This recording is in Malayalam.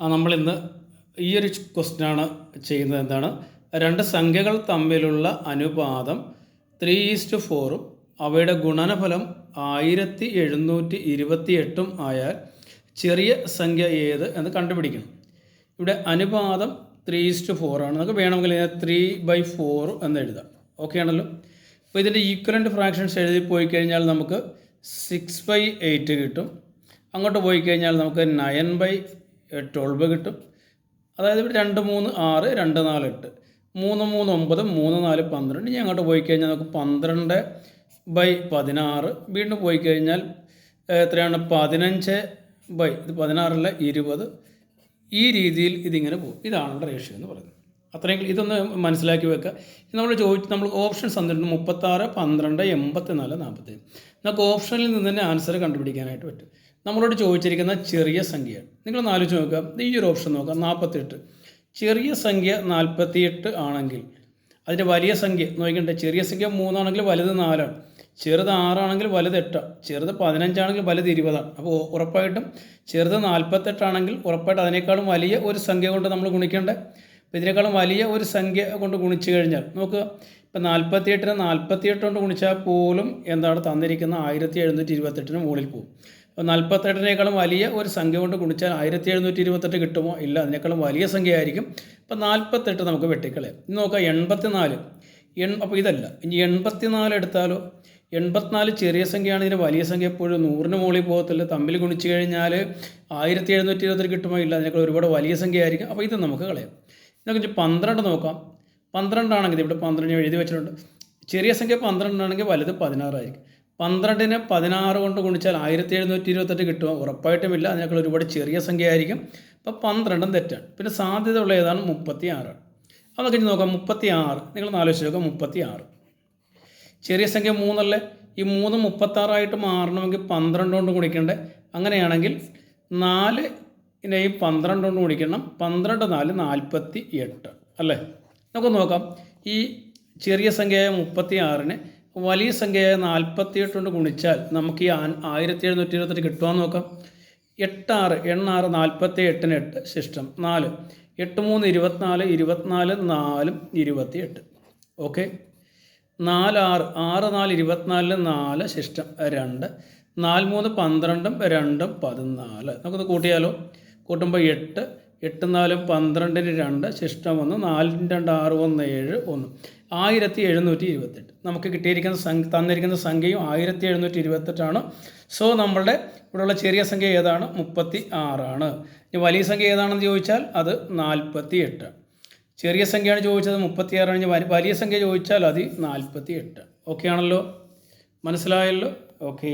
നമ്മളിന്ന് ഈ ഒരു ക്വസ്റ്റ്യനാണ് ചെയ്യുന്നത് എന്താണ്? രണ്ട് സംഖ്യകൾ തമ്മിലുള്ള അനുപാതം ത്രീ ഈസ്റ്റ് ഫോറും അവയുടെ ഗുണനഫലം ആയിരത്തി എഴുന്നൂറ്റി ഇരുപത്തി എട്ടും ആയാൽ ചെറിയ സംഖ്യ ഏത് എന്ന് കണ്ടുപിടിക്കണം. ഇവിടെ അനുപാതം ത്രീ ഈസ്റ്റ് ഫോറാണ്. നമുക്ക് വേണമെങ്കിൽ ത്രീ ബൈ ഫോർ എന്ന് എഴുതാം. ഓക്കെ ആണല്ലോ? അപ്പോൾ ഇതിന്റെ ഈക്വലന്റ് ഫ്രാക്ഷൻസ് എഴുതി പോയി കഴിഞ്ഞാൽ നമുക്ക് സിക്സ് ബൈ എയ്റ്റ് കിട്ടും. അങ്ങോട്ട് പോയി കഴിഞ്ഞാൽ നമുക്ക് നയൻ ബൈ ട്വൽവ് കിട്ടും. അതായത് ഇവിടെ രണ്ട് മൂന്ന് ആറ് രണ്ട് നാല് എട്ട്. മൂന്ന് മൂന്ന് ഒമ്പത് മൂന്ന് നാല് പന്ത്രണ്ട്. ഇനി അങ്ങോട്ട് പോയി കഴിഞ്ഞാൽ നമുക്ക് പന്ത്രണ്ട് ബൈ പതിനാറ്. വീണ്ടും പോയി കഴിഞ്ഞാൽ എത്രയാണ്? പതിനഞ്ച് ബൈ ഇത് പതിനാറല്ല ഇരുപത്. ഈ രീതിയിൽ ഇതിങ്ങനെ പോകും. ഇതാണ് റേഷ്യോ എന്ന് പറയുന്നത്. അത്രയും ഇതൊന്ന് മനസ്സിലാക്കി വെക്കുക. നമ്മൾ ചോദിച്ച് നമ്മൾ ഓപ്ഷൻ തന്നിട്ടുണ്ട്. മുപ്പത്താറ് പന്ത്രണ്ട് എൺപത്തി നാല് നാൽപ്പത്തേഴ് നമുക്ക് ഓപ്ഷനിൽ നിന്ന് തന്നെ ആൻസർ കണ്ടുപിടിക്കാനായിട്ട് പറ്റും. നമ്മളോട് ചോദിച്ചിരിക്കുന്ന ചെറിയ സംഖ്യയാണ് നിങ്ങൾ ആലോചിച്ച് നോക്കുക. ഈ ഒരു ഓപ്ഷൻ നോക്കുക. നാൽപ്പത്തെട്ട് ചെറിയ സംഖ്യ നാൽപ്പത്തിയെട്ട് ആണെങ്കിൽ അതിന്റെ വലിയ സംഖ്യ നോക്കണ്ടേ ചെറിയ സംഖ്യ മൂന്നാണെങ്കിൽ വലുത് നാലാണ്. ചെറുത് ആറാണെങ്കിൽ വലുത് എട്ടാണ് ചെറുത് പതിനഞ്ചാണെങ്കിൽ വലുത് ഇരുപതാണ് അപ്പോൾ ഉറപ്പായിട്ടും ചെറുത് നാൽപ്പത്തെട്ടാണെങ്കിൽ ഉറപ്പായിട്ട് അതിനേക്കാളും വലിയ ഒരു സംഖ്യ കൊണ്ട് നമ്മൾ ഗുണിക്കേണ്ടേ? അപ്പോൾ ഇതിനേക്കാളും വലിയ ഒരു സംഖ്യ കൊണ്ട് ഗുണിച്ചു കഴിഞ്ഞാൽ നോക്കുക. ഇപ്പം നാൽപ്പത്തിയെട്ടിന് നാൽപ്പത്തിയെട്ട് കൊണ്ട് ഗുണിച്ചാൽ പോലും എന്താണ് തന്നിരിക്കുന്ന ആയിരത്തി എഴുന്നൂറ്റി ഇരുപത്തെട്ടിന് മുകളിൽ പോകും നാൽപ്പത്തെട്ടിനേക്കാളും വലിയ ഒരു സംഖ്യ കൊണ്ട് ഗുണിച്ചാൽ ആയിരത്തി എഴുന്നൂറ്റി ഇരുപത്തെട്ട് കിട്ടുമോ? ഇല്ല അതിനേക്കാളും വലിയ സംഖ്യ ആയിരിക്കും അപ്പോൾ നാൽപ്പത്തെട്ട് നമുക്ക് വെട്ടിക്കളയാം. ഇനി നോക്കാം എൺപത്തിനാല്. എൺ അപ്പോൾ ഇതല്ല. ഇനി എൺപത്തിനാല് എടുത്താലോ? എൺപത്തിനാല് ചെറിയ സംഖ്യയാണ് ഇതിന് വലിയ സംഖ്യ. എപ്പോഴും നൂറിന് മുകളിൽ പോകത്തില്ല. തമ്മിൽ ഗുണിച്ചു കഴിഞ്ഞാൽ ആയിരത്തി എഴുന്നൂറ്റി ഇരുപത്തെട്ട് കിട്ടുമോ? ഇല്ല അതിനേക്കാൾ ഒരുപാട് വലിയ സംഖ്യ ആയിരിക്കും അപ്പോൾ ഇത് നമുക്ക് കളയാം. ഇതൊക്കെ പന്ത്രണ്ട് നോക്കാം. പന്ത്രണ്ടാണെങ്കിൽ ഇവിടെ പന്ത്രണ്ട് എഴുതി വെച്ചിട്ടുണ്ട്. ചെറിയ സംഖ്യ പന്ത്രണ്ടാണെങ്കിൽ വലുത് പതിനാറായിരിക്കും. പന്ത്രണ്ടിന് പതിനാറ് കൊണ്ട് ഗുണിച്ചാൽ ആയിരത്തി എഴുന്നൂറ്റി ഇരുപത്തെട്ട് കിട്ടുമോ ഉറപ്പായിട്ടുമില്ല. അതിനേക്കാൾ ഒരുപാട് ചെറിയ സംഖ്യ ആയിരിക്കും അപ്പോൾ പന്ത്രണ്ടും തെറ്റാണ്. പിന്നെ സാധ്യതയുള്ള ഏതാണ്? മുപ്പത്തി ആറാണ് അപ്പോൾ നമുക്ക് നോക്കാം. മുപ്പത്തി ആറ് നിങ്ങൾ ആലോചിച്ച് നോക്കാം. മുപ്പത്തി ആറ് ചെറിയ സംഖ്യ മൂന്നല്ലേ? ഈ മൂന്ന് മുപ്പത്താറായിട്ട് മാറണമെങ്കിൽ പന്ത്രണ്ട് കൊണ്ട് ഗുണിക്കണ്ടേ? അങ്ങനെയാണെങ്കിൽ നാല് ഇനെയും പന്ത്രണ്ട് കൊണ്ട് ഗുണിക്കണം. പന്ത്രണ്ട് നാല് നാൽപ്പത്തി എട്ട് അല്ലേ? നമുക്ക് നോക്കാം. ഈ ചെറിയ സംഖ്യയായ മുപ്പത്തി ആറിന് വലിയ സംഖ്യയായ നാൽപ്പത്തി എട്ട് കൊണ്ട് ഗുണിച്ചാൽ നമുക്ക് ഈ ആയിരത്തി എഴുന്നൂറ്റി ഇരുപത്തെട്ട് കിട്ടുമെന്ന് നോക്കാം. എട്ടാറ് എണ്ണാറ് നാൽപ്പത്തി എട്ടിന് എട്ട് ശിഷ്ടം നാല്. എട്ട് മൂന്ന് ഇരുപത്തിനാല് ഇരുപത്തിനാല് നാലും ഇരുപത്തി എട്ട് ഓക്കെ. നാല് ആറ് ആറ് നാല് ഇരുപത്തിനാലിൽ നാല് ശിഷ്ടം രണ്ട്. നാല് മൂന്ന് പന്ത്രണ്ടും രണ്ടും പതിനാല്. നമുക്കത് കൂട്ടിയാലോ? കൂട്ടുമ്പോൾ എട്ട് എട്ട് നാലും പന്ത്രണ്ടിന് രണ്ട് ശിഷ്ടം ഒന്ന് നാലിന് രണ്ട് ആറ് ഒന്ന് ഏഴ് ഒന്ന്. ആയിരത്തി എഴുന്നൂറ്റി ഇരുപത്തെട്ട്. നമുക്ക് കിട്ടിയിരിക്കുന്ന സംഖ്യ തന്നിരിക്കുന്ന സംഖ്യയും ആയിരത്തി എഴുന്നൂറ്റി ഇരുപത്തെട്ടാണ് സോ നമ്മളുടെ ഇവിടെയുള്ള ചെറിയ സംഖ്യ ഏതാണ്? മുപ്പത്തി ആറാണ് ഇനി വലിയ സംഖ്യ ഏതാണെന്ന് ചോദിച്ചാൽ അത് നാൽപ്പത്തി എട്ട്. ചെറിയ സംഖ്യയാണ് ചോദിച്ചത് മുപ്പത്തിയാറാണ് ഇനി വലിയ സംഖ്യ ചോദിച്ചാൽ അത് നാൽപ്പത്തി എട്ട്. ഓക്കെ ആണല്ലോ? മനസ്സിലായല്ലോ? ഓക്കെ